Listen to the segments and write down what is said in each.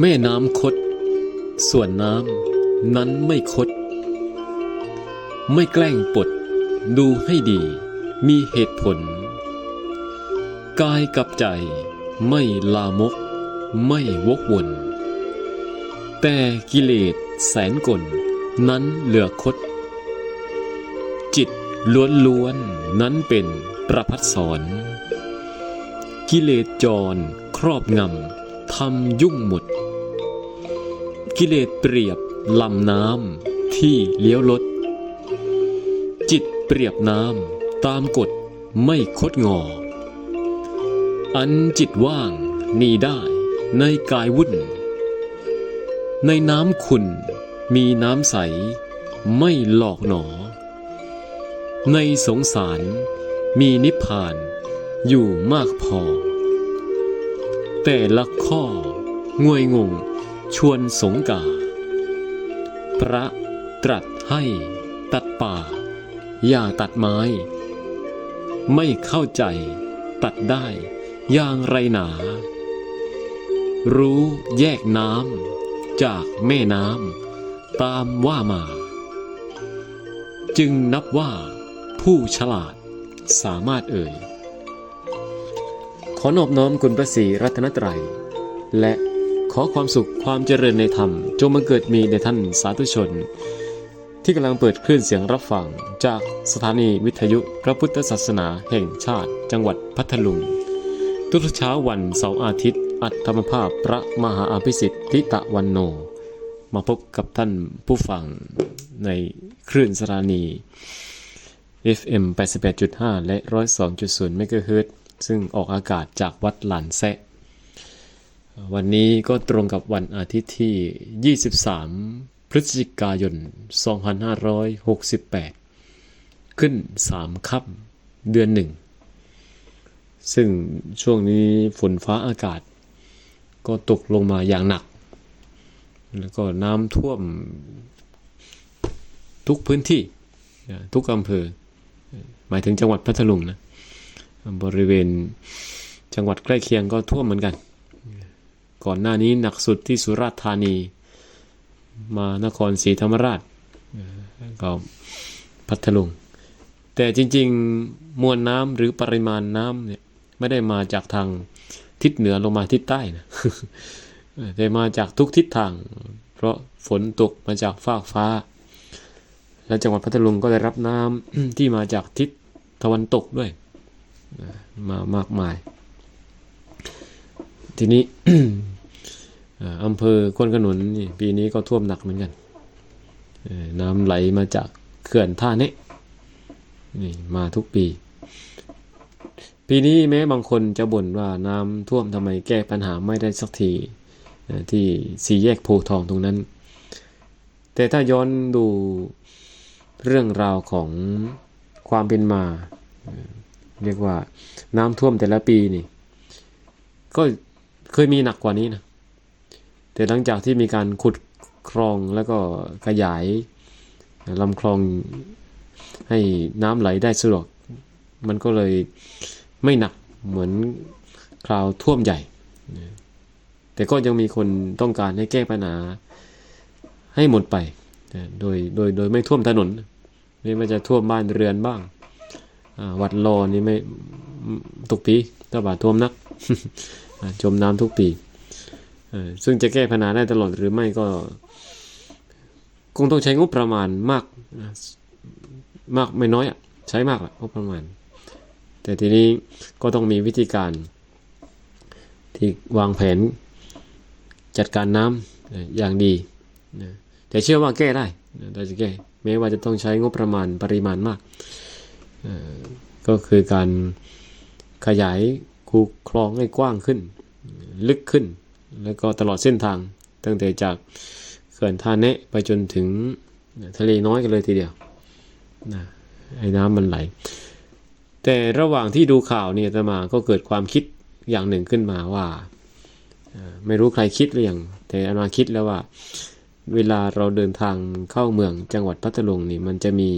แม่น้ำคด ส่วนน้ำนั้นไม่คด ไม่แกล้งปด ดูให้ดี มีเหตุผล กายกับใจไม่ลามก ไม่วกวน แต่กิเลสแสนกลนั้นเหลือคด จิตล้วนๆนั้นเป็นประพัดสอนกิเลสจรครอบงำทำยุ่งหมด กิเลสเปรียบลำน้ำที่เลี้ยวลด จิตเปรียบน้ำตามกฎไม่คดงอ อันจิตว่างหนีได้ในกายวุ่น ในน้ำขุนมีน้ำใสไม่หลอกหนอ ในสงสารมีนิพพานอยู่มากพอ แต่ละข้องวยงง ชวนสงกา พระตรัสให้ตัดป่า อย่าตัดไม้ ไม่เข้าใจตัดได้อย่างไรหนา รู้แยกน้ำจากแม่น้ำตามว่ามา จึงนับว่าผู้ฉลาดสามารถเอ่ย ขอนอบน้อมคุณพระศรีรัตนตรัย และ ขอความสุขความเจริญในธรรม จงมาเกิดมีในท่านสาธุชน ที่กำลังเปิดคลื่นเสียงรับฟัง จากสถานีวิทยุพระพุทธศาสนาแห่งชาติ จังหวัดพัทลุง ทุกเช้าวันเสาร์อาทิตย์ อัตธรรมภาพพระมหาอภิสิทธิตะวันโน มาพบกับท่านผู้ฟังในคลื่นสถานี FM 88.5 และ 102.0 เมกะเฮิรตซ์ซึ่งออกอากาศจากวัดหลานแซะ วันนี้ก็ตรงกับวันอาทิตย์ที่ 23 พฤศจิกายน 2568 ขึ้น 3ค่ำเดือนหนึ่ง ซึ่งช่วงนี้ฝนฟ้าอากาศ ก็ตกลงมาอย่างหนัก แล้วก็น้ำท่วมทุกพื้นที่ ทุกอำเภอ หมายถึงจังหวัดพัทลุงนะ บริเวณจังหวัดใกล้เคียงก็ท่วมเหมือนกัน ก่อนหน้านี้หนักสุดที่สุราษฎร์ธานี มานครศรีธรรมราชก็พัทลุง แต่จริงๆมวลน้ำหรือปริมาณน้ำเนี่ยไม่ได้มาจากทางทิศเหนือลงมาทิศใต้นะแต่มาจากทุกทิศทาง เพราะฝนตกมาจากฟากฟ้า และจังหวัดพัทลุงก็ได้รับน้ำที่มาจากทิศตะวันตกด้วยมามากมาย ทีนี้ อำเภอควนขนุนนี่ปีนี้ก็ท่วมหนักเหมือนกัน น้ำไหลมาจากเขื่อนท่าเนะนี่มาทุกปี ปีนี้แม้บางคนจะบ่นว่าน้ำท่วมทำไมแก้ปัญหาไม่ได้สักทีที่สี่แยกโพทองตรงนั้น แต่ถ้าย้อนดูเรื่องราวของความเป็นมา เรียกว่าน้ำท่วมแต่ละปีนี่ ก็เคยมีหนักกว่านี้นะ แต่หลังจากที่มีการขุดคลองแล้วก็ขยายลำคลองให้น้ำไหลได้สะดวก มันก็เลยไม่หนักเหมือนคราวท่วมใหญ่ แต่ก็ยังมีคนต้องการให้แก้ปัญหาให้หมดไป โดยโดยโดยไม่ท่วมถนน ไม่ว่าจะท่วมบ้านเรือนบ้าง วัดรอนี่ไม่ ทุกปีถ้าบาท่วมนัก จมน้ำทุกปี ซึ่งจะแก้ปัญหาได้ตลอดหรือไม่ก็ คงต้องใช้งบประมาณมากมากไม่น้อยอะใช้มากแหละงบประมาณ แต่ทีนี้ก็ต้องมีวิธีการ ที่วางแผนจัดการน้ำอย่างดีแต่เชื่อว่าแก้ได้เราจะแก้แม้ว่าจะต้องใช้งบประมาณปริมาณมาก ก็คือการขยายคูคลองให้กว้างขึ้น ลึกขึ้น แล้วก็ตลอดเส้นทาง ตั้งแต่จากเขื่อนท่าเนะไปจนถึงทะเลน้อยกันเลยทีเดียวนะให้น้ำมันไหล แต่ระหว่างที่ดูข่าวเนี่ยตมาก็เกิดความคิดอย่างหนึ่งขึ้นมาว่า ไม่รู้ใครคิดหรือยังแต่อามาคิดแล้วว่า เวลาเราเดินทางเข้าเมืองจังหวัดพัทลุงนี่มันจะมี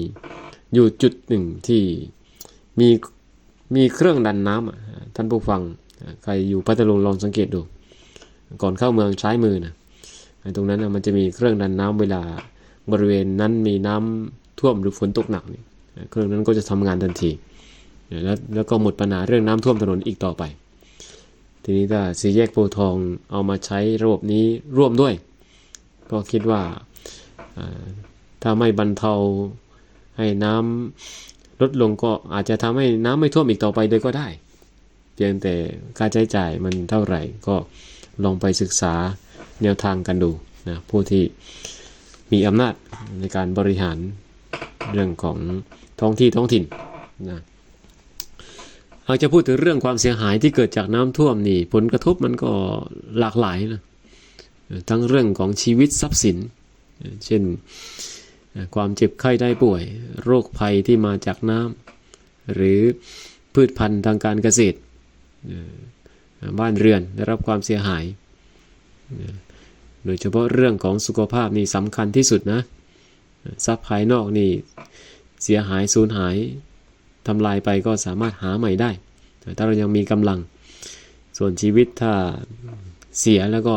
อยู่จุดหนึ่งที่มีมีเครื่องดันน้ำท่านผู้ฟังใครอยู่พัทลุงลองสังเกตดู ก่อนเข้าเมืองซ้มือนะไอ้ตรงนั้นนะมันจะมีเครื่องดันน้ำเวลาบริเวณนั้นมีน้ำท่วมหรือฝนตกหนักเนี่ยเครื่องนั้นก็จะทำงานทันทีแล้วแล้วก็หมดปัญหาเรื่องน้ำท่วมถนนอีกต่อไป ทีนี้ถ้าสีแยกโพทองเอามาใช้ระบบนี้ร่วมด้วย ก็คิดว่าถ้าไม่บรรเทาให้น้ำลดลงก็อาจจะทำให้น้ำไม่ท่วมอีกต่อไปเลยก็ได้ เพียงแต่ค่าใช้จ่ายมันเท่าไหร่ก็ ลองไปศึกษาแนวทางกันดูนะผู้ที่มีอำนาจในการบริหารเรื่องของท้องที่ท้องถิ่นนะหากจะพูดถึงเรื่องความเสียหายที่เกิดจากน้ำท่วมนี่ผลกระทบมันก็หลากหลายนะทั้งเรื่องของชีวิตทรัพย์สิน เช่นความเจ็บไข้ได้ป่วย โรคภัยที่มาจากน้ำหรือพืชพันธุ์ทางการเกษตร บ้านเรือนได้รับความเสียหาย โดยเฉพาะเรื่องของสุขภาพนี่สำคัญที่สุดนะทรัพย์ภายนอกนี่เสียหายสูญหายทำลายไปก็สามารถหาใหม่ได้ ถ้าเรายังมีกำลัง ส่วนชีวิตถ้าเสียแล้วก็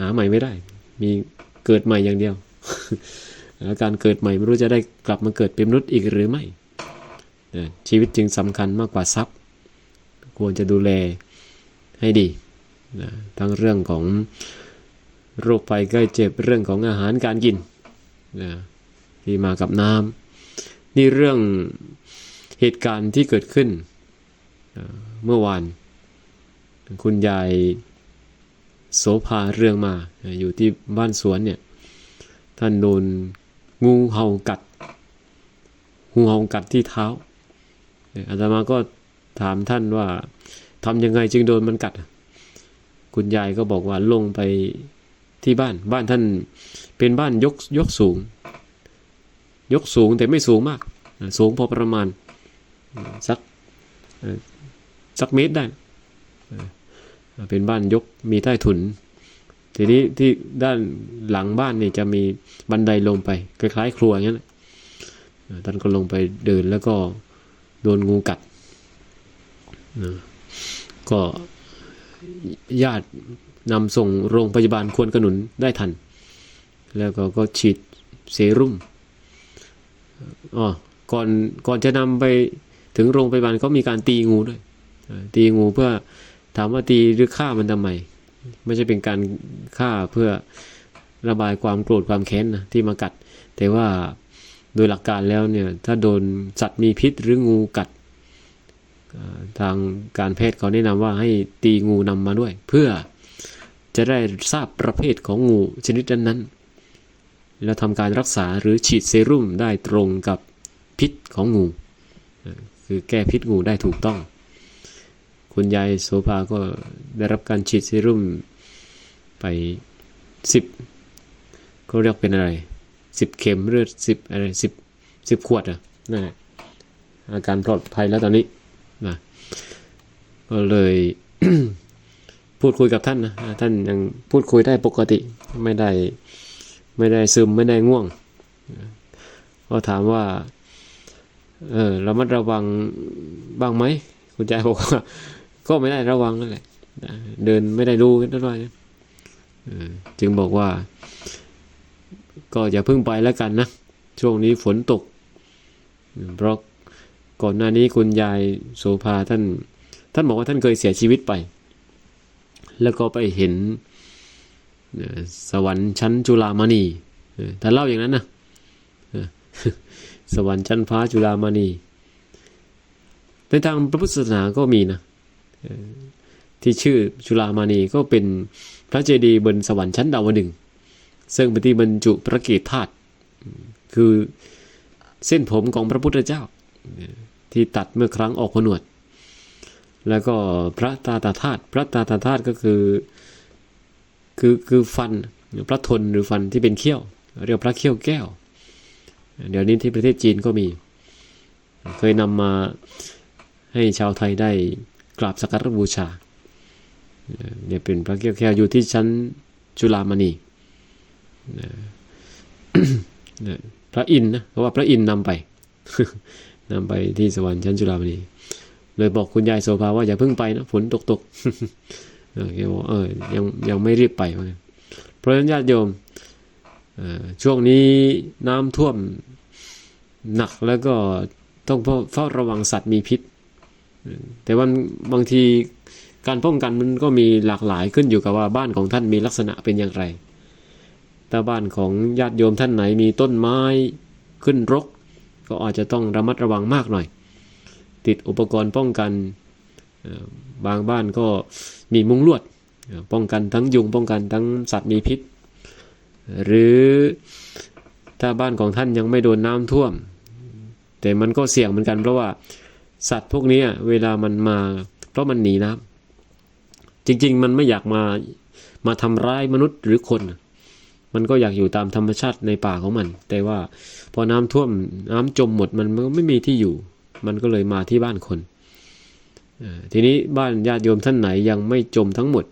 หาใหม่ไม่ได้ มีเกิดใหม่อย่างเดียว แล้วการเกิดใหม่ไม่รู้จะได้กลับมาเกิดเป็นมนุษย์อีกหรือไม่ ชีวิตจึงสำคัญมากกว่าทรัพย์ ควรจะดูแลให้ดีนะทั้งเรื่องของโรคภัยใกล้เจ็บเรื่องของอาหารการกินนะที่มากับน้ำนี่เรื่องเหตุการณ์ที่เกิดขึ้นเมื่อวาน คุณยายโสภาเรื่องมาอยู่ที่บ้านสวนเนี่ยท่านโดนงูเห่ากัดงูเห่ากัดที่เท้าอาตมาก็ ถามท่านว่าทำยังไงจึงโดนมันกัด คุณยายก็บอกว่าลงไปที่บ้าน บ้านท่านเป็นบ้านยกยกสูง ยกสูงแต่ไม่สูงมาก สูงพอประมาณสักสักเมตรได้ เป็นบ้านยกมีใต้ถุน ทีนี้ที่ด้านหลังบ้านนี่จะมีบันไดลงไป คล้ายๆ ครัวอย่างนั้นท่านก็ลงไปเดินแล้วก็โดนงูกัด นะก็ญาตินำส่งโรงพยาบาลควรกระหนุนได้ทัน แล้วก็ก็ฉีดเซรุ่มอ๋อก่อนก่อนจะนำไปถึงโรงพยาบาลก็มีการตีงูด้วย ตีงูเพื่อถามว่าตีหรือฆ่ามันทำไม ไม่ใช่เป็นการฆ่าเพื่อระบายความโกรธความแค้นนะที่มากัด แต่ว่าโดยหลักการแล้วเนี่ยถ้าโดนสัตว์มีพิษหรืองูกัด ทางการแพทย์เขาแนะนำว่าให้ตีงูนำมาด้วย เพื่อจะได้ทราบประเภทของงูชนิดนั้นๆแล้วทำการรักษาหรือฉีดเซรุ่มได้ตรงกับพิษของงู คือแก้พิษงูได้ถูกต้อง คุณยายโสภาก็ได้รับการฉีดเซรุ่มไปสิบเขาเรียกเป็นอะไรสิบเข็มหรือสิบอะไรสิบสิบขวดอะนั่นแหละอาการปลอดภัยแล้วตอนนี้ นะก็เลยพูดคุยกับท่านนะท่านยังพูดคุยได้ปกติไม่ได้ไม่ได้ซึมไม่ได้ง่วง ก็ถามว่าเออรามัดระวังบ้างไหมคุณยายบอกว่าก็ไม่ได้ระวังนั่นแหละเดินไม่ได้ดูกันด้วยจึงบอกว่า ก็อย่าเพิ่งไปแล้วกันนะ ช่วงนี้ฝนตกเพราะ ก่อนหน้านี้คุณยายโสภาท่าน ท่านบอกว่าท่านเคยเสียชีวิตไป แล้วก็ไปเห็นสวรรค์ชั้นจุลามณีท่านเล่าอย่างนั้นนะสวรรค์ชั้นฟ้าจุลามณี ในทางพระพุทธศาสนาก็มีนะที่ชื่อจุลามณีก็เป็นพระเจดีย์บนสวรรค์ชั้นดาวดึงซึ่งเป็นที่บรรจุพระเกศธาตุคือเส้นผมของพระพุทธเจ้า ที่ตัดเมื่อครั้งออกผนวด แล้วก็พระตาตาธาตุพระตาตาธาตุก็คือคือคือฟันพระทนหรือฟันที่เป็นเขี้ยว เรียกพระเขี้ยวแก้ว เดี๋ยวนี้ที่ประเทศจีนก็มี เคยนำมาให้ชาวไทยได้กราบสักการบูชาเนี่ยเป็นพระเขี้ยวแก้วอยู่ที่ชั้นจุลามณีพระอินนะเพราะว่าพระอินนำไป นำไปที่สวรรค์ชั้นจุฬามณีเลยบอกคุณยายโสภาว่าอย่าเพิ่งไปนะฝนตกตกเออแกบอกเออยังยังไม่รีบไปเพราะฉะนั้นญาติโยมช่วงนี้น้ำท่วมหนักแล้วก็ต้องเฝ้าเฝ้าระวังสัตว์มีพิษ แต่ว่าบางทีการป้องกันมันก็มีหลากหลายขึ้นอยู่กับว่าบ้านของท่านมีลักษณะเป็นอย่างไร ถ้าบ้านของญาติโยมท่านไหนมีต้นไม้ขึ้นรก ก็อาจจะต้องระมัดระวังมากหน่อย ติดอุปกรณ์ป้องกันบางบ้านก็มีมุ้งลวด ป้องกันทั้งยุงป้องกันทั้งสัตว์มีพิษ หรือถ้าบ้านของท่านยังไม่โดนน้ำท่วม แต่มันก็เสี่ยงเหมือนกันเพราะว่าสัตว์พวกนี้เวลามันมา เพราะมันหนีน้ำจริง ๆ มันไม่อยากมามาทำร้ายมนุษย์หรือคน มันก็อยากอยู่ตามธรรมชาติในป่าของมัน แต่ว่าพอน้ำท่วมน้ำจมหมดมันก็ไม่มีที่อยู่ มันก็เลยมาที่บ้านคนทีนี้บ้านญาติโยมท่านไหนยังไม่จมทั้งหมด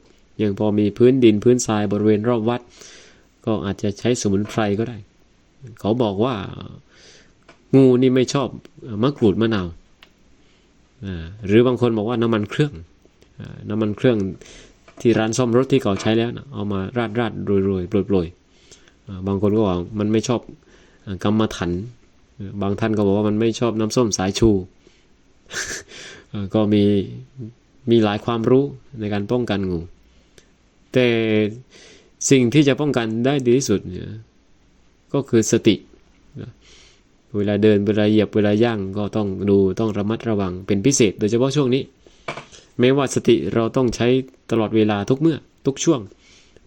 ยังพอมีพื้นดินพื้นทรายบริเวณรอบวัด ก็อาจจะใช้สมุนไพรก็ได้ เขาบอกว่างูนี่ไม่ชอบมะกรูดมะนาวหรือบางคนบอกว่าน้ำมันเครื่องน้ำมันเครื่องที่ร้านซ่อมรถที่เขาใช้แล้วนะเอามาราดราดโรยโรยโปรยโปรย บางคนก็บอกมันไม่ชอบกรรมฐานบางท่านก็บอกว่ามันไม่ชอบน้ำส้มสายชู ก็มีมีหลายความรู้ในการป้องกันงู แต่สิ่งที่จะป้องกันได้ดีที่สุดเนี่ยก็คือสติ เวลาเดินเวลาเหยียบเวลาย่างก็ต้องดูต้องระมัดระวังเป็นพิเศษ โดยเฉพาะช่วงนี้ ไม่ว่าสติเราต้องใช้ตลอดเวลาทุกเมื่อทุกช่วง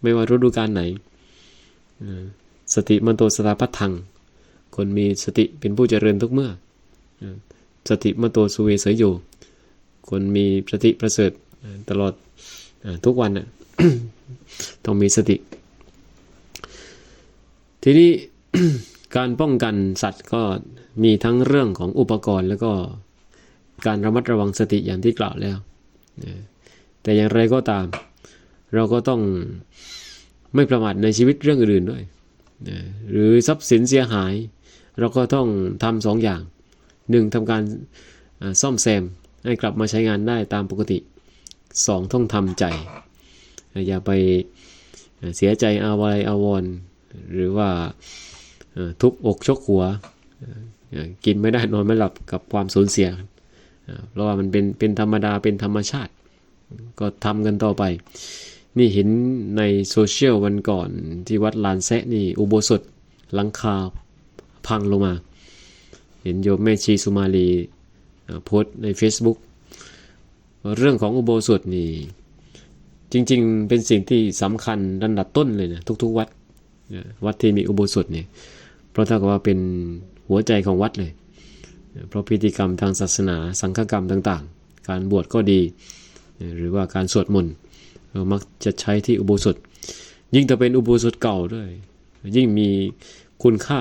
ไม่ว่าฤดูกาลไหน สติมันโตสตาพัทัง คนมีสติเป็นผู้เจริญทุกเมื่อ สติมันโตสุเวเสยโยคนมีสติประเสริฐตลอดทุกวันน่ะต้องมีสติ ทีนี้การป้องกันสัตว์ก็มีทั้งเรื่องของอุปกรณ์ แล้วก็การระมัดระวังสติอย่างที่กล่าวแล้ว แต่อย่างไรก็ตาม เราก็ต้อง ไม่ประมาทในชีวิตเรื่องอื่นๆด้วยนะหรือทรัพย์สินเสียหาย เราก็ต้องทำสองอย่างหนึ่งทำการซ่อมแซมให้กลับมาใช้งานได้ตามปกติสองต้องทำใจ อย่าไปเสียใจอาวรอาวรหรือว่าทุบอกชกหัว กินไม่ได้นอนไม่หลับกับความสูญเสีย เพราะว่ามันเป็นเป็นธรรมดาเป็นธรรมชาติ ก็ทำกันต่อไป นี่เห็นในโซเชียลวันก่อนที่วัดลานแซะนี่อุโบสถหลังคาพังลงมา เห็นโยมแม่ชีสุมาลีโพสใน Facebook เรื่องของอุโบสถนี่จริงๆ เป็นสิ่งที่สำคัญระดับต้นเลยนะทุกๆวัดวัดที่มีอุโบสถเนี่ยเพราะเท่ากับว่าเป็นหัวใจของวัดเลย เพราะพิธีกรรมทางศาสนาสังฆกรรมต่างๆ การบวชก็ดี หรือว่าการสวดมนต์ เรามักจะใช้ที่อุโบสถ ยิ่งถ้าเป็นอุโบสถเก่าด้วย ยิ่งมีคุณค่า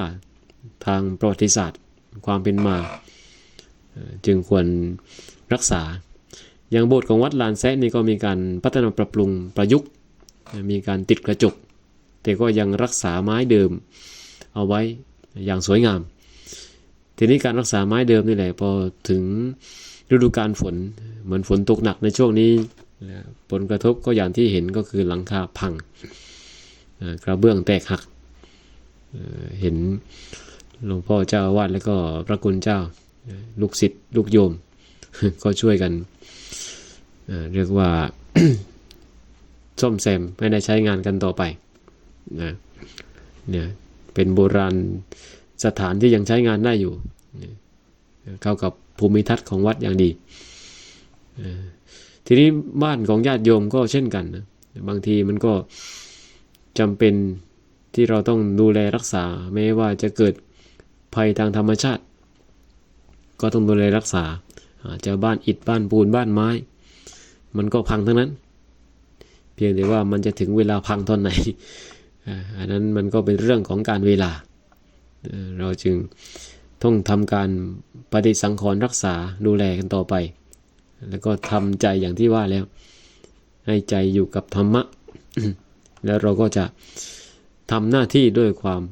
ทางประวัติศาสตร์ความเป็นมา จึงควรรักษา อย่างโบสถ์ของวัดลานแซะนี่ก็มีการพัฒนาปรับปรุงประยุกต์ มีการติดกระจก แต่ก็ยังรักษาไม้เดิมเอาไว้อย่างสวยงาม ทีนี้การรักษาไม้เดิมนี่แหละพอถึงฤดูกาลฝนเหมือนฝนตกหนักในช่วงนี้ นะผลกระทบก็อย่างที่เห็นก็คือหลังคาพังกระเบื้องแตกหักเอ่อเห็นหลวงพ่อเจ้าอาวาสแล้วก็พระคุณเจ้าลูกศิษย์ลูกโยม ก็ช่วยกันเรียกว่าซ่อมแซมให้ได้ใช้งานกันต่อไปนะเนี่ยเป็นโบราณสถานที่ยังใช้งานได้อยู่ เข้ากับภูมิทัศน์ของวัดอย่างดีอ ทีนี้บ้านของญาติโยมก็เช่นกันนะบางทีมันก็จำเป็นที่เราต้องดูแลรักษาแม้ว่าจะเกิดภัยทางธรรมชาติ ก็ต้องดูแลรักษาอาจจะบ้านอิฐบ้านปูนบ้านไม้ มันก็พังทั้งนั้น เพียงแต่ว่ามันจะถึงเวลาพังตอนไหนอันนั้นมันก็เป็นเรื่องของการเวลา เราจึงต้องทำการปฏิสังขรณ์รักษาดูแลกันต่อไป แล้วก็ทำใจอย่างที่ว่าแล้ว ให้ใจอยู่กับธรรมะ แล้วเราก็จะทำหน้าที่ด้วยความ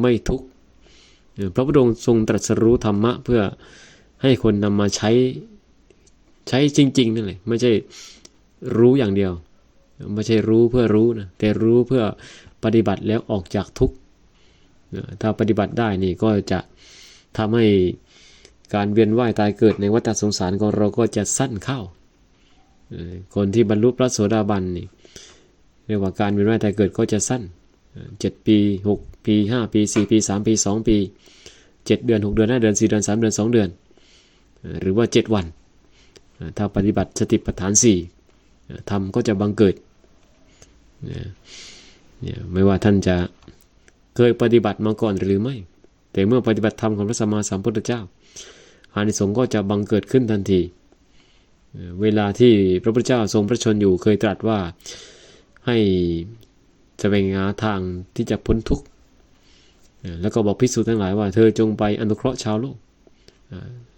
ไม่ทุกข์พระพุทธองค์ทรงตรัสรู้ธรรมะ เพื่อให้คนนำมาใช้ใช้จริงๆนั่นแหละไม่ใช่รู้อย่างเดียว ไม่ใช่รู้เพื่อรู้นะแต่รู้เพื่อปฏิบัติแล้วออกจากทุกข์ถ้าปฏิบัติได้นี่ก็จะทำให้ การเวียนว่ายตายเกิดในวัฏสงสารของเราก็จะสั้นเข้า คนที่บรรลุพระโสดาบันนี่เรียกว่าการเวียนว่ายตายเกิดก็จะสั้นเจ็ดปีหกปีห้าปีสี่ปีสามปีสองปีเจ็ดเดือนหกเดือนห้าเดือนสี่เดือนสามเดือนสองเดือน หรือว่าเจ็ดวัน ถ้าปฏิบัติสติปัฏฐานสี่เอ่อธรรมก็จะบังเกิดเนี่ยไม่ว่าท่านจะเคยปฏิบัติมาก่อนหรือไม่ แต่เมื่อปฏิบัติธรรมของพระสัมมาสัมพุทธเจ้า อานิสงส์ก็จะบังเกิดขึ้นทันที เวลาที่พระพุทธเจ้าทรงพระชนอยู่เคยตรัสว่าให้แสวงหาทางที่จะพ้นทุกข์แล้วก็บอกพิสูจน์ทั้งหลายว่า เธอจงไปอนุเคราะห์ชาวโลก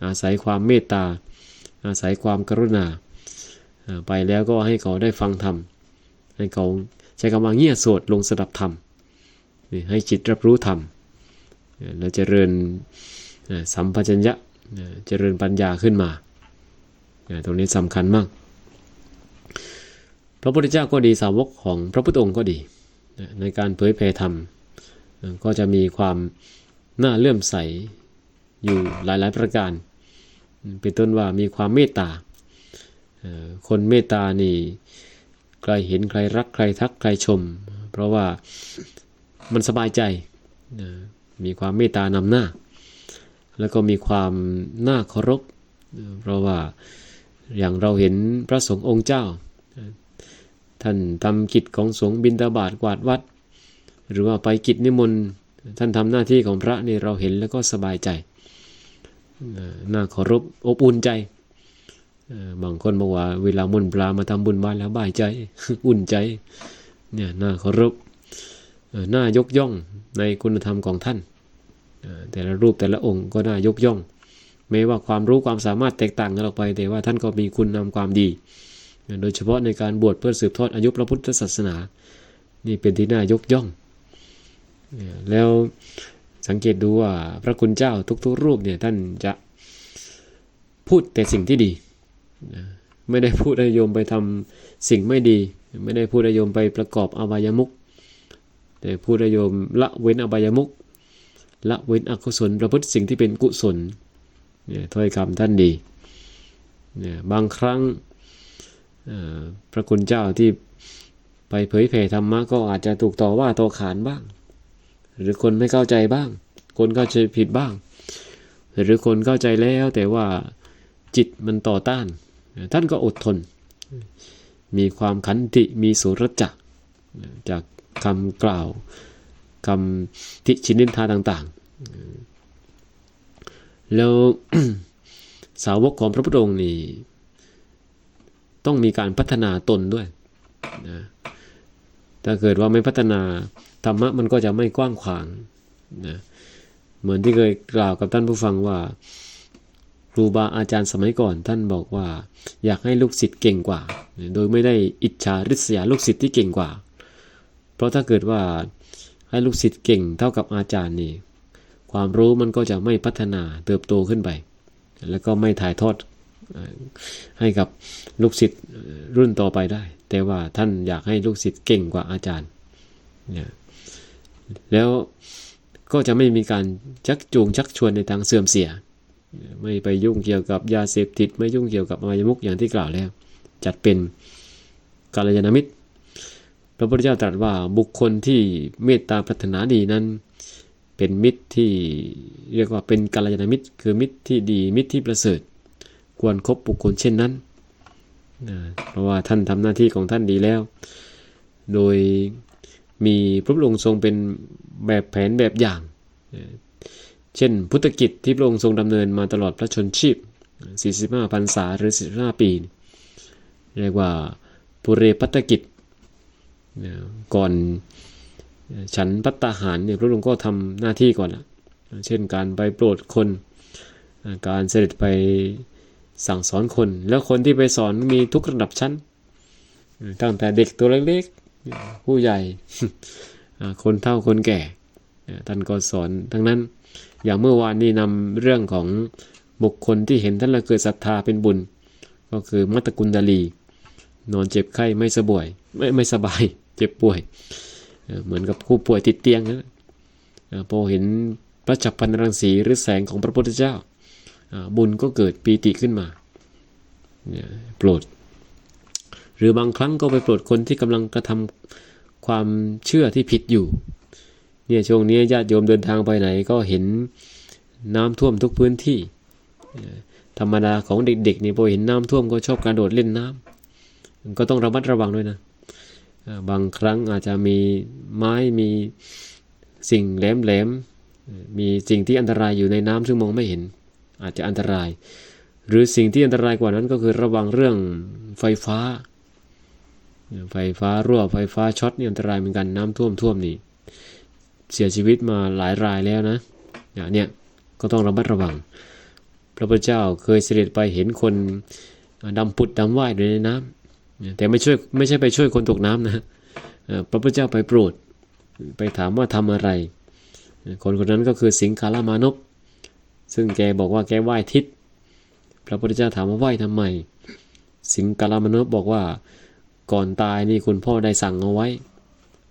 อาศัยความเมตตา อาศัยความกรุณา ไปแล้วก็ให้เขาได้ฟังธรรม ให้เขาใช้คำว่าเงี่ยโสดลงสดับธรรม ให้จิตรับรู้ธรรมเอ่อแล้วเจริญสัมปชัญญะ เจริญปัญญาขึ้นมา ตรงนี้สำคัญมาก พระพุทธเจ้าก็ดีสาวกของพระพุทธองค์ก็ดี ในการเผยแผ่ธรรม ก็จะมีความน่าเลื่อมใสอยู่หลายๆประการ เป็นต้นว่ามีความเมตตา คนเมตตานี่ใครเห็นใครรักใครทักใครชม เพราะว่ามันสบายใจ มีความเมตตานำหน้า แล้วก็มีความน่าเคารพเพราะว่าอย่างเราเห็นพระสงฆ์องค์เจ้า ท่านทำกิจของสงฆ์บิณฑบาตกวาดวัด หรือว่าไปกิจนิมนต์ท่านทำหน้าที่ของพระนี่เราเห็นแล้วก็สบายใจน่าเคารพอบอุ่นใจบางคนบอกว่าเวลามนปลามาทำบุญบ้านแล้วบายใจอุ่นใจเนี่ยน่าเคารพน่ายกย่องในคุณธรรมของท่าน แต่ละรูปแต่ละองค์ก็น่ายกย่อง แม้ว่าความรู้ความสามารถแตกต่างกันออกไป แต่ว่าท่านก็มีคุณนำความดี โดยเฉพาะในการบวชเพื่อสืบทอดอายุพระพุทธศาสนา นี่เป็นที่น่ายกย่อง แล้วสังเกตดูว่าพระคุณเจ้าทุกๆ รูปเนี่ยท่านจะพูดแต่สิ่งที่ดี ไม่ได้พูดให้โยมไปทำสิ่งไม่ดี ไม่ได้พูดให้โยมไปประกอบอบายมุขแต่พูดให้โยมละเว้นอบายมุข ละเว้นอกุศลประพฤติสิ่งที่เป็นกุศลเนี่ยถ้อยคำท่านดีเนี่ยบางครั้งพระคุณเจ้าที่ไปเผยแผ่ธรรมะก็อาจจะถูกต่อว่าต่อขานบ้าง หรือคนไม่เข้าใจบ้าง คนเข้าใจผิดบ้าง หรือคนเข้าใจแล้วแต่ว่าจิตมันต่อต้าน ท่านก็อดทน มีความขันติมีสุรจักจากคำกล่าว คำทิชินินทาต่างๆ แล้วสาวกของพระพุทธองค์นี่ต้องมีการพัฒนาตนด้วยนะถ้าเกิดว่าไม่พัฒนาธรรมะมันก็จะไม่กว้างขวางนะเหมือนที่เคยกล่าวกับท่านผู้ฟังว่าครูบาอาจารย์สมัยก่อนท่านบอกว่า อยากให้ลูกศิษย์เก่งกว่า โดยไม่ได้อิจฉาริษยาลูกศิษย์ที่เก่งกว่า เพราะถ้าเกิดว่า ให้ลูกศิษย์เก่งเท่ากับอาจารย์นี่ ความรู้มันก็จะไม่พัฒนาเติบโตขึ้นไป แล้วก็ไม่ถ่ายทอดให้กับลูกศิษย์รุ่นต่อไปได้ แต่ว่าท่านอยากให้ลูกศิษย์เก่งกว่าอาจารย์เนี่ยแล้วก็จะไม่มีการชักจูงชักชวนในทางเสื่อมเสีย ไม่ไปยุ่งเกี่ยวกับยาเสพติด ไม่ยุ่งเกี่ยวกับอบายมุขอย่างที่กล่าวแล้ว จัดเป็นกาลยานามิตร ระพุทธเจ้าตรัสว่าบุคคลที่เมตตาปรารถนาดีนั้น เป็นมิตรที่เรียกว่าเป็นกัลยาณมิตร คือมิตรที่ดีมิตรที่ประเสริฐ ควรคบบุคคลเช่นนั้นนะเพราะว่าท่านทำหน้าที่ของท่านดีแล้ว โดยมีพระองค์ทรงเป็นแบบแผนแบบอย่าง เช่นพุทธกิจที่พระองค์ทรงดำเนินมาตลอดพระชนชีพ 45พรรษาหรือ 45 ปี เรียกว่าปุเรพัตกิจ ก่อนฉันพัตตาหารเนี่ยพระองค์ก็ทำหน้าที่ก่อนละเช่นการไปโปรดคน การเสด็จไปสั่งสอนคน แล้วคนที่ไปสอนมีทุกระดับชั้น ตั้งแต่เด็กตัวเล็กๆ ผู้ใหญ่ คนเฒ่าคนแก่ ท่านก็สอนทั้งนั้น อย่างเมื่อวานนี้นำเรื่องของบุคคลที่เห็นท่านละเกิดศรัทธาเป็นบุญ ก็คือมัตตกุณดาลี นอนเจ็บไข้ไม่สบายไม่ไม่สบาย จ็บป่วย เหมือนกับผู้ป่วยติดเตียงนะพอเห็นพระจักรพันรังสีหรือแสงของพระพุทธเจ้า บุญก็เกิดปีติขึ้นมาเนี่ยโปรด หรือบางครั้งก็ไปโปรดคนที่กำลังกระทำความเชื่อที่ผิดอยู่เนี่ยช่วงนี้ญาติโยมเดินทางไปไหนก็เห็นน้ำท่วมทุกพื้นที่ ธรรมดาของเด็กๆนี่พอเห็นน้ำท่วมก็ชอบกระโดดเล่นน้ำก็ต้องระมัดระวังด้วยนะ บางครั้งอาจจะมีไม้มีสิ่งแหลมๆมีสิ่งที่อันตรายอยู่ในน้ำซึ่งมองไม่เห็น อาจจะอันตราย หรือสิ่งที่อันตรายกว่านั้นก็คือระวังเรื่องไฟฟ้า ไฟฟ้ารั่วไฟฟ้าช็อตนี่อันตรายเหมือนกันน้ำท่วมท่วมนี่เสียชีวิตมาหลายรายแล้วนะอย่างเนี่ยก็ต้องระมัดระวัง พระพุทธเจ้าเคยเสด็จไปเห็นคนดำปุดดำว่ายอยู่ในน้ำ แต่ไม่ช่วยไม่ใช่ไปช่วยคนตกน้ำนะพระพุทธเจ้าไปโปรด ไปถามว่าทำอะไร คนคนนั้นก็คือสิงคารามานพซึ่งแกบอกว่าแกไหว้ทิศ พระพุทธเจ้าถามว่าไหว้ทำไม สิงคารามานพบอกว่าก่อนตายนี่คุณพ่อได้สั่งเอาไว้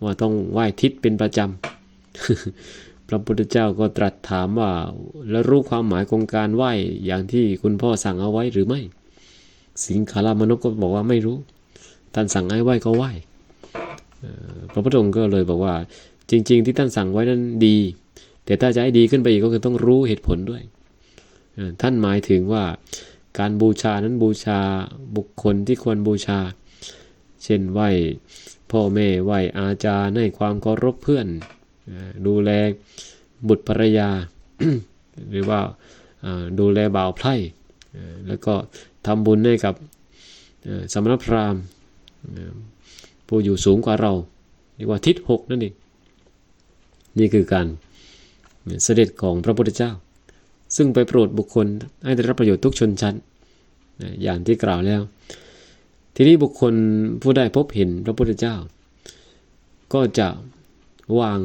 ว่าต้องไหว้ทิศเป็นประจำ พระพุทธเจ้าก็ตรัสถามว่าแล้วรู้ความหมายของการไหว้อย่างที่คุณพ่อสั่งเอาไว้หรือไม่ สิงคารามนุษย์ก็บอกว่าไม่รู้ ท่านสั่งให้ไหว้ก็ไหว้พระพุทธองค์ก็เลยบอกว่าจริง ๆ ที่ท่านสั่งไว้นั้นดี แต่ถ้าจะให้ดีขึ้นไปอีกก็คือต้องรู้เหตุผลด้วย ท่านหมายถึงว่าการบูชานั้นบูชาบุคคลที่ควรบูชา เช่นไหว้พ่อแม่ไหว้อาจารย์ให้ความเคารพเพื่อน ดูแลบุตรภรรยา หรือว่าดูแลบ่าวไพร่แล้วก็ทำบุญให้กับสมณพราหมณ์ ผู้อยู่สูงกว่าเราเรียกว่าทิศหกนั่นเองนี่คือการเสด็จของพระพุทธเจ้า ซึ่งไปโปรดบุคคลให้ได้รับประโยชน์ทุกชนชั้น อย่างที่กล่าวแล้ว ทีนี้บุคคลผู้ได้พบเห็นพระพุทธเจ้า ก็จะวาง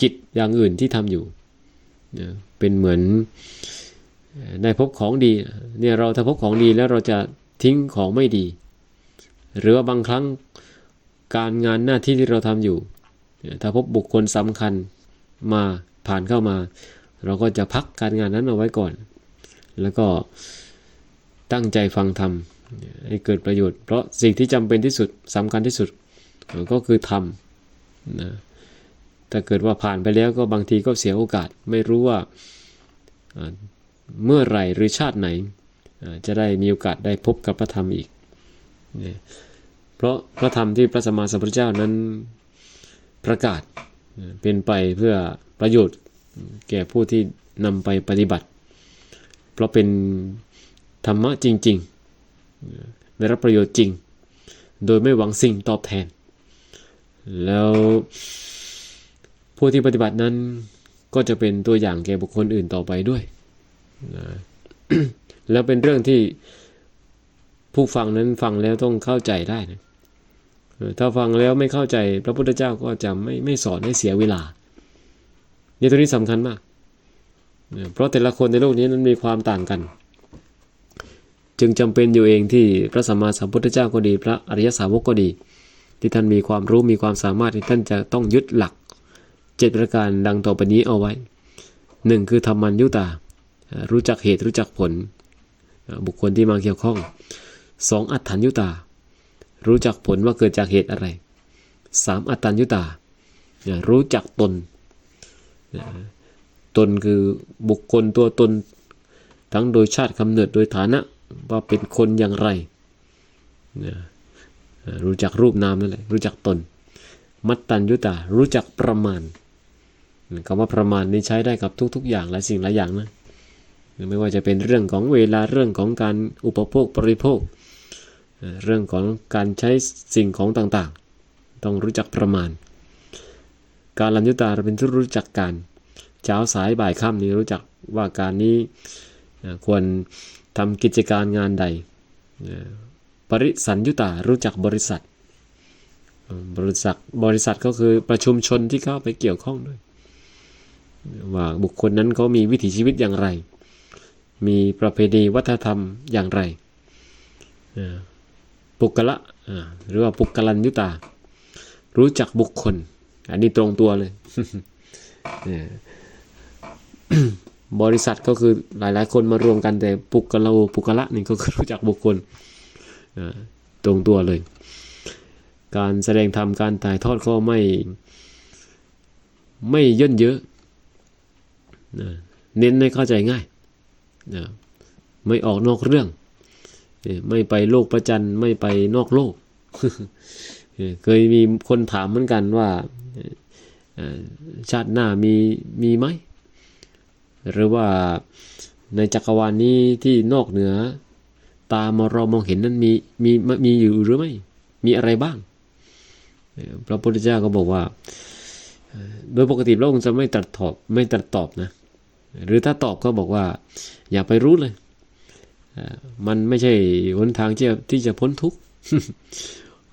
กิจอย่างอื่นที่ทำอยู่ เป็นเหมือนได้พบของดีเนี่ยเราถ้าพบของดีแล้วเราจะทิ้งของไม่ดี หรือว่าบางครั้งการงานหน้าที่ที่เราทำอยู่ ถ้าพบบุคคลสำคัญมาผ่านเข้ามา เราก็จะพักการงานนั้นเอาไว้ก่อน แล้วก็ตั้งใจฟังธรรมให้เกิดประโยชน์ เพราะสิ่งที่จำเป็นที่สุดสำคัญที่สุดก็คือธรรมนะถ้าเกิดว่าผ่านไปแล้วก็บางทีก็เสียโอกาส ไม่รู้ว่าเมื่อไหร่หรือชาติไหน จะได้มีโอกาสได้พบกับพระธรรมอีก เพราะพระธรรมที่พระสัมมาสัมพุทธเจ้านั้นประกาศเป็นไปเพื่อประโยชน์แก่ผู้ที่นำไปปฏิบัติ เพราะเป็นธรรมะจริงๆ ได้รับประโยชน์จริง โดยไม่หวังสิ่งตอบแทน แล้วผู้ที่ปฏิบัตินั้นก็จะเป็นตัวอย่างแก่บุคคลอื่นต่อไปด้วยนะแล้วเป็นเรื่องที่ ผู้ฟังนั้นฟังแล้วต้องเข้าใจได้นะถ้าฟังแล้วไม่เข้าใจพระพุทธเจ้าก็จะไม่ไม่สอนให้เสียเวลาเนี่ยตัวนี้สำคัญมาก เพราะแต่ละคนในโลกนี้นั้นมีความต่างกัน จึงจำเป็นอยู่เองที่พระสัมมาสัมพุทธเจ้าก็ดี พระอริยสาวกก็ดี ที่ท่านมีความรู้มีความสามารถที่ท่านจะต้องยึดหลักเจ็ดประการดังต่อไปนี้เอาไว้หนึ่งคือธรรมัญยุตา รู้จักเหตุรู้จักผล บุคคลที่มาเกี่ยวข้อง สองอัตถัญยุตา รู้จักผลว่าเกิดจากเหตุอะไรสามอัตตัญยุตาเอ่อรู้จักตน ตนคือบุคคลตัวตน ทั้งโดยชาติกำเนิดโดยฐานะว่าเป็นคนอย่างไรนะรู้จักรูปนามนั่นแหละรู้จักตน มัตตัญยุตา รู้จักประมาณคำว่าประมาณนี้ใช้ได้กับทุก ๆ อย่างหลายสิ่งหลายอย่างนะไม่ว่าจะเป็นเรื่องของเวลาเรื่องของการอุปโภคบริโภค เรื่องของการใช้สิ่งของต่างๆ ต้องรู้จักประมาณ การลัญยุตาเราเป็นที่รู้จักการเช้าสายบ่ายค่ำนี้รู้จักว่าการนี้ควรทำกิจการงานใด ปริสัญยุตารู้จักบริษัท บริษัทบริษัทก็คือประชุมชนที่เข้าไปเกี่ยวข้องด้วย ว่าบุคคลนั้นเขามีวิถีชีวิตอย่างไร มีประเพณีวัฒนธรรมอย่างไร ปุกกละหรือว่าปุกกลันยุตา รู้จักบุคคล อันนี้ตรงตัวเลย บริษัทก็คือหลายๆ คนมารวมกันแต่ปุกกะโลปุกกะละนี่ก็คือรู้จักบุคคลตรงตัวเลย การแสดงธรรมการถ่ายทอดก็ไม่ไม่ย่นเยอะ เน้นให้เข้าใจง่าย ไม่ออกนอกเรื่อง ไม่ไปโลกประจันทร์ไม่ไปนอกโลก เคยมีคนถามเหมือนกันว่าชาติหน้ามีมีไหม หรือว่าในจักรวาลนี้ที่นอกเหนือ ตามเรามองเห็นนั้นมีมีมีอยู่หรือไม่ มีอะไรบ้าง พระพุทธเจ้าก็บอกว่า โดยปกติพระองค์จะไม่ตรัสตอบไม่ตรัสตอบนะ หรือถ้าตอบก็บอกว่า อย่าไปรู้เลย มันไม่ใช่หนทางที่จะที่จะพ้นทุกข์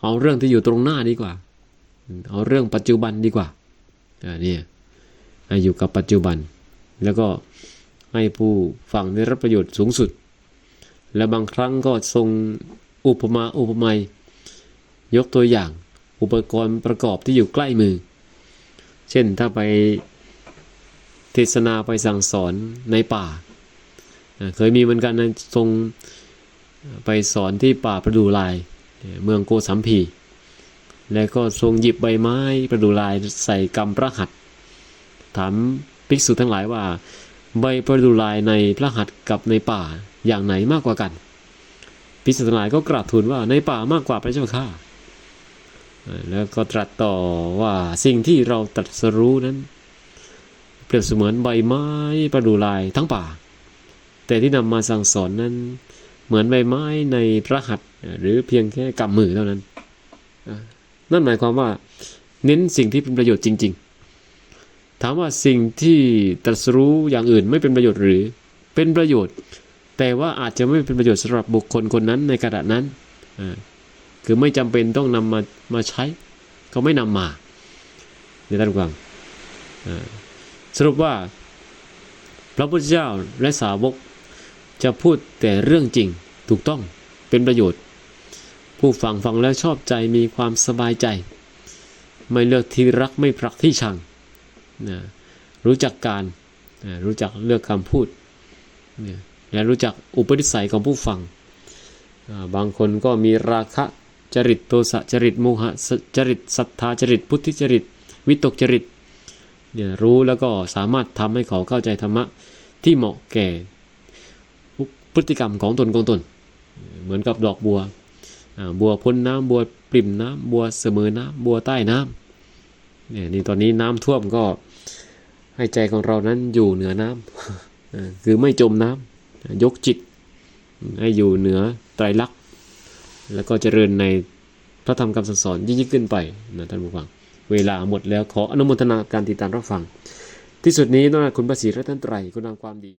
เอาเรื่องที่อยู่ตรงหน้าดีกว่า เอาเรื่องปัจจุบันดีกว่าอ่าเนี่ยอยู่กับปัจจุบัน แล้วก็ให้ผู้ฟังได้รับประโยชน์สูงสุด และบางครั้งก็ทรงอุปมาอุปไมยยกตัวอย่างอุปกรณ์ประกอบที่อยู่ใกล้มือ เช่นถ้าไปเทศนาไปสั่งสอนในป่า เคยมีเหมือนกันนะทรงไปสอนที่ป่าประดูลาย เมืองโกสัมพี แล้วก็ทรงหยิบใบไม้ประดูลายใส่กำพระหัตถามภิกษุทั้งหลายว่า ใบประดูลายในพระหัตกับในป่าอย่างไหนมากกว่ากันภิกษุทั้งหลายก็กราบทูลว่าในป่ามากกว่าพระเจ้าข้าเอ่อแล้วก็ตรัสต่อว่าสิ่งที่เราตรัสรู้นั้น เปรียบเสมือนใบไม้ประดูลายทั้งป่า แต่ที่นำมาสั่งสอนนั้น เหมือนใบไม้ในพระหัตถ์หรือเพียงแค่กำมือเท่านั้น นั่นหมายความว่า เน้นสิ่งที่เป็นประโยชน์จริง ๆ ถามว่าสิ่งที่ตรัสรู้อย่างอื่นไม่เป็นประโยชน์หรือเป็นประโยชน์ แต่ว่าอาจจะไม่เป็นประโยชน์สำหรับบุคคลคนนั้นในขณะนั้นคือไม่จำเป็นต้องนำมามาใช้ ก็ไม่นำมาในท่านผู้ฟังสรุปว่าพระพุทธเจ้าและสาวก จะพูดแต่เรื่องจริงถูกต้องเป็นประโยชน์ ผู้ฟังฟังแล้วชอบใจมีความสบายใจ ไม่เลือกที่รักไม่ผลักที่ชังนะรู้จักการนะรู้จักเลือกคำพูดนะและรู้จักอุปนิสัยของผู้ฟังบางคนก็มีราคะจริตโทสะจริตโมหะจริตศรัทธาจริตพุทธิจริต วิตกจริตเนี่ยรู้แล้วก็สามารถทำให้เขาเข้าใจธรรมะที่เหมาะแก่ พฤติกรรมของตนของตน เหมือนกับดอกบัวบัวพ้นน้ำบัวปริ่มน้ำบัวเสมอน้ำบัวใต้น้ำเนี่ยนี่ตอนนี้น้ำท่วมก็ให้ใจของเรานั้นอยู่เหนือน้ำอ่าคือไม่จมน้ำยกจิต ให้อยู่เหนือไตรลักษณ์แล้วก็เจริญในพระธรรมคำสั่งสอนยิ่งขึ้นไปนะท่านผู้ฟัง เวลาหมดแล้วขออนุโมทนาการติดตามรับฟัง ที่สุดนี้ต้องขอบคุณพระศรีรัตนตรัยคุณงามความดี